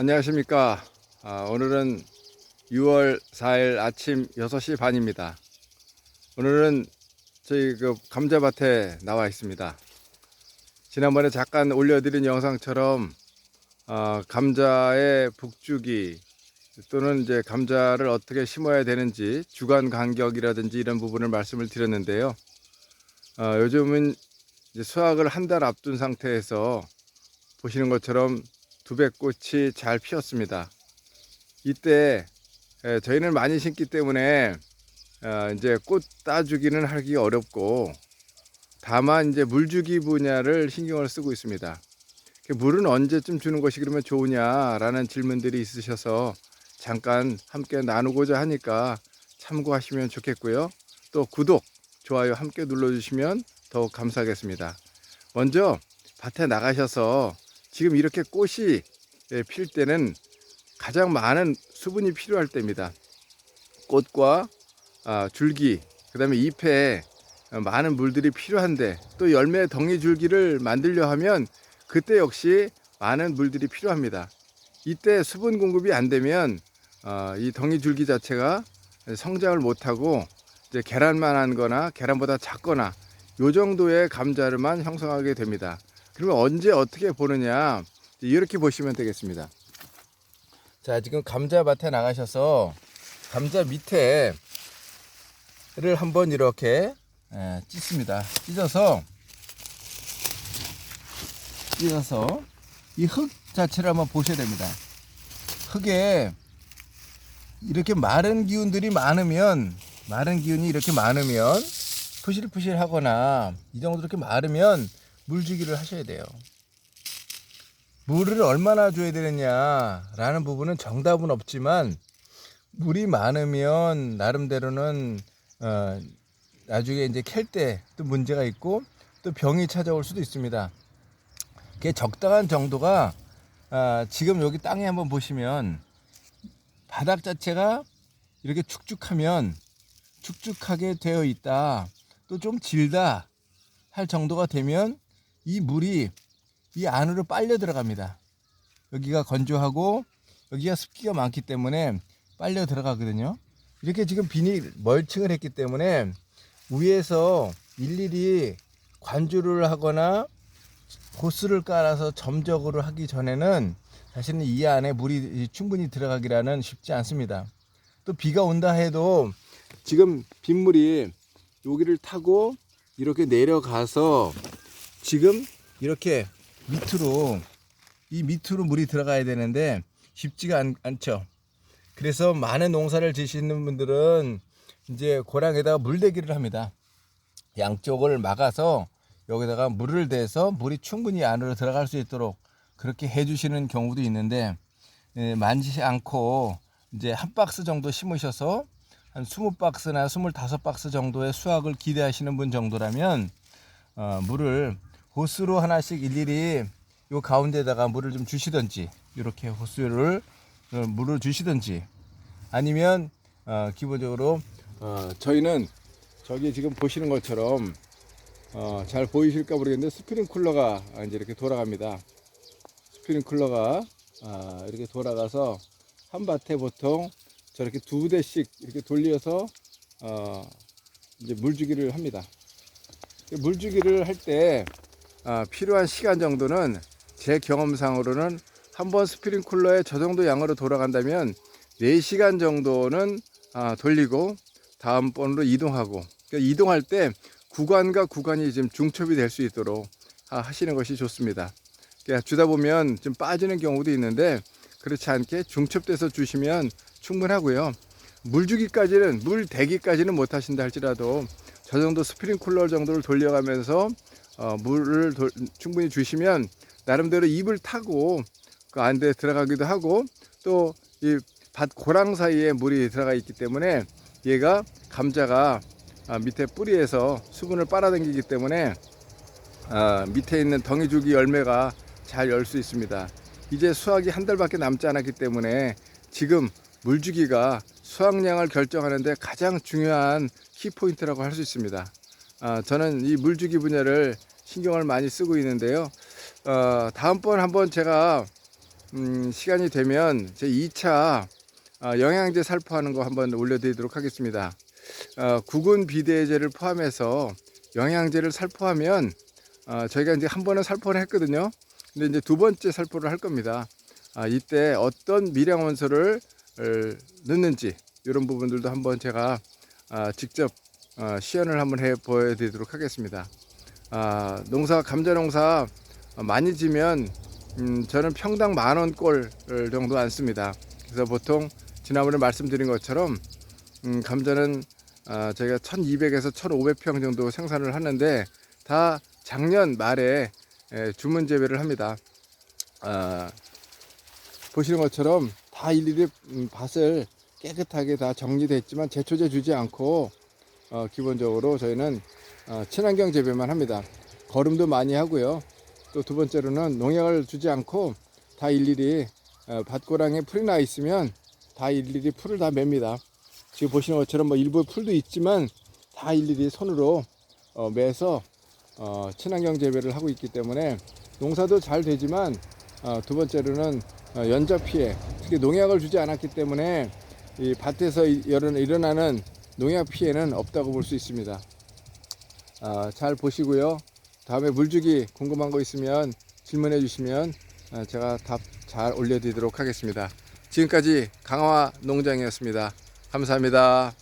안녕하십니까. 아, 오늘은 6월 4일 아침 6시 반입니다. 오늘은 저희 그 감자밭에 나와 있습니다. 지난번에 잠깐 올려드린 영상처럼 아, 감자의 북주기 또는 이제 감자를 어떻게 심어야 되는지 주간 간격이라든지 이런 부분을 말씀을 드렸는데요. 아, 요즘은 이제 수확을 한 달 앞둔 상태에서 보시는 것처럼 두배꽃이 잘 피었습니다. 이때 에, 저희는 많이 심기 때문에 어, 이제 꽃 따주기는 하기 어렵고 다만 이제 물주기 분야를 신경을 쓰고 있습니다. 그 물은 언제쯤 주는 것이 그러면 좋으냐라는 질문들이 있으셔서 잠깐 함께 나누고자 하니까 참고하시면 좋겠고요. 또 구독, 좋아요 함께 눌러주시면 더욱 감사하겠습니다. 먼저 밭에 나가셔서 지금 이렇게 꽃이 예, 필 때는 가장 많은 수분이 필요할 때입니다. 꽃과 아, 줄기, 그 다음에 잎에 많은 물들이 필요한데 또 열매 덩이 줄기를 만들려 하면 그때 역시 많은 물들이 필요합니다. 이때 수분 공급이 안 되면 어, 이 덩이 줄기 자체가 성장을 못하고 이제 계란만 한 거나 계란보다 작거나 요 정도의 감자를만 형성하게 됩니다. 그러면 언제 어떻게 보느냐 이렇게 보시면 되겠습니다. 자 지금 감자밭에 나가셔서 감자 밑에를 한번 이렇게 예, 찢습니다. 찢어서 찢어서 이 흙 자체를 한번 보셔야 됩니다. 흙에 이렇게 마른 기운들이 많으면 마른 기운이 이렇게 많으면 푸실푸실하거나 이 정도 이렇게 마르면 물주기를 하셔야 돼요. 물을 얼마나 줘야 되느냐라는 부분은 정답은 없지만 물이 많으면 나름대로는 어, 나중에 이제 캘 때 또 문제가 있고 또 병이 찾아올 수도 있습니다. 그게 적당한 정도가 아, 지금 여기 땅에 한번 보시면 바닥 자체가 이렇게 축축하면 축축하게 되어 있다. 또 좀 질다 할 정도가 되면 이 물이 이 안으로 빨려 들어갑니다. 여기가 건조하고 여기가 습기가 많기 때문에 빨려 들어가거든요. 이렇게 지금 비닐 멀칭을 했기 때문에 위에서 일일이 관주를 하거나 호스를 깔아서 점적으로 하기 전에는 사실은 이 안에 물이 충분히 들어가기라는 쉽지 않습니다. 또 비가 온다 해도 지금 빗물이 여기를 타고 이렇게 내려가서 지금 이렇게 밑으로 이 밑으로 물이 들어가야 되는데 쉽지가 않, 않죠. 그래서 많은 농사를 지시는 분들은 이제 고랑에다가 물대기를 합니다. 양쪽을 막아서 여기다가 물을 대서 물이 충분히 안으로 들어갈 수 있도록 그렇게 해주시는 경우도 있는데 예, 만지지 않고 이제 한 박스 정도 심으셔서 한 20박스나 25박스 정도의 수확을 기대하시는 분 정도라면 어, 물을 호스로 하나씩 일일이 요 가운데다가 물을 좀 주시든지 이렇게 호스를 어, 물을 주시든지 아니면 어, 기본적으로 어, 저희는 저기 지금 보시는 것처럼 어, 잘 보이실까 모르겠는데 스프링쿨러가 이제 이렇게 돌아갑니다. 스프링쿨러가 아, 이렇게 돌아가서 한 밭에 보통 저렇게 두 대씩 이렇게 돌려서 어, 이제 물주기를 합니다. 물주기를 할때 아, 필요한 시간 정도는 제 경험상으로는 한 번 스프링쿨러에 저 정도 양으로 돌아간다면 4시간 정도는 아, 돌리고 다음 번으로 이동하고 그러니까 이동할 때 구간과 구간이 좀 중첩이 될 수 있도록 아, 하시는 것이 좋습니다. 그러니까 주다 보면 좀 빠지는 경우도 있는데 그렇지 않게 중첩돼서 주시면 충분하고요. 물 주기까지는 물 대기까지는 못 하신다 할지라도 저 정도 스프링쿨러 정도를 돌려가면서 어, 물을 도, 충분히 주시면 나름대로 입을 타고 그 안에 들어가기도 하고 또 이 밭 고랑 사이에 물이 들어가 있기 때문에 얘가 감자가 아, 밑에 뿌리에서 수분을 빨아당기기 때문에 아, 밑에 있는 덩이줄기 열매가 잘 열 수 있습니다. 이제 수확이 한 달밖에 남지 않았기 때문에 지금 물주기가 수확량을 결정하는데 가장 중요한 키포인트라고 할 수 있습니다. 아, 저는 이 물주기 분야를 신경을 많이 쓰고 있는데요. 어, 다음번 한번 제가 음, 시간이 되면 제 2차 어, 영양제 살포하는 거 한번 올려드리도록 하겠습니다. 어, 구근 비대제를 포함해서 영양제를 살포하면 어, 저희가 이제 한 번은 살포를 했거든요. 근데 이제 두 번째 살포를 할 겁니다. 아, 이때 어떤 미량 원소를 어, 넣는지 이런 부분들도 한번 제가 아, 직접 어, 시연을 한번 해 보여드리도록 하겠습니다. 아, 농사 감자 농사 많이 지면 음, 저는 평당 만 원꼴 정도 안 씁니다. 그래서 보통 지난번에 말씀드린 것처럼 음, 감자는 아, 저희가 1200에서 1500평 정도 생산을 하는데 다 작년 말에 에, 주문 재배를 합니다. 아, 보시는 것처럼 다 일일이 음, 밭을 깨끗하게 다 정리됐지만 제초제 주지 않고 어, 기본적으로 저희는 어, 친환경 재배만 합니다. 거름도 많이 하고요. 또 두 번째로는 농약을 주지 않고 다 일일이 어, 밭고랑에 풀이 나 있으면 다 일일이 풀을 다 맵니다. 지금 보시는 것처럼 뭐 일부 풀도 있지만 다 일일이 손으로 어, 매서 어, 친환경 재배를 하고 있기 때문에 농사도 잘 되지만 어, 두 번째로는 어, 연자 피해 특히 농약을 주지 않았기 때문에 이 밭에서 일어나는 농약 피해는 없다고 볼 수 있습니다. 아, 잘 보시고요. 다음에 물주기 궁금한 거 있으면 질문해 주시면 아, 제가 답 잘 올려드리도록 하겠습니다. 지금까지 강화 농장이었습니다. 감사합니다.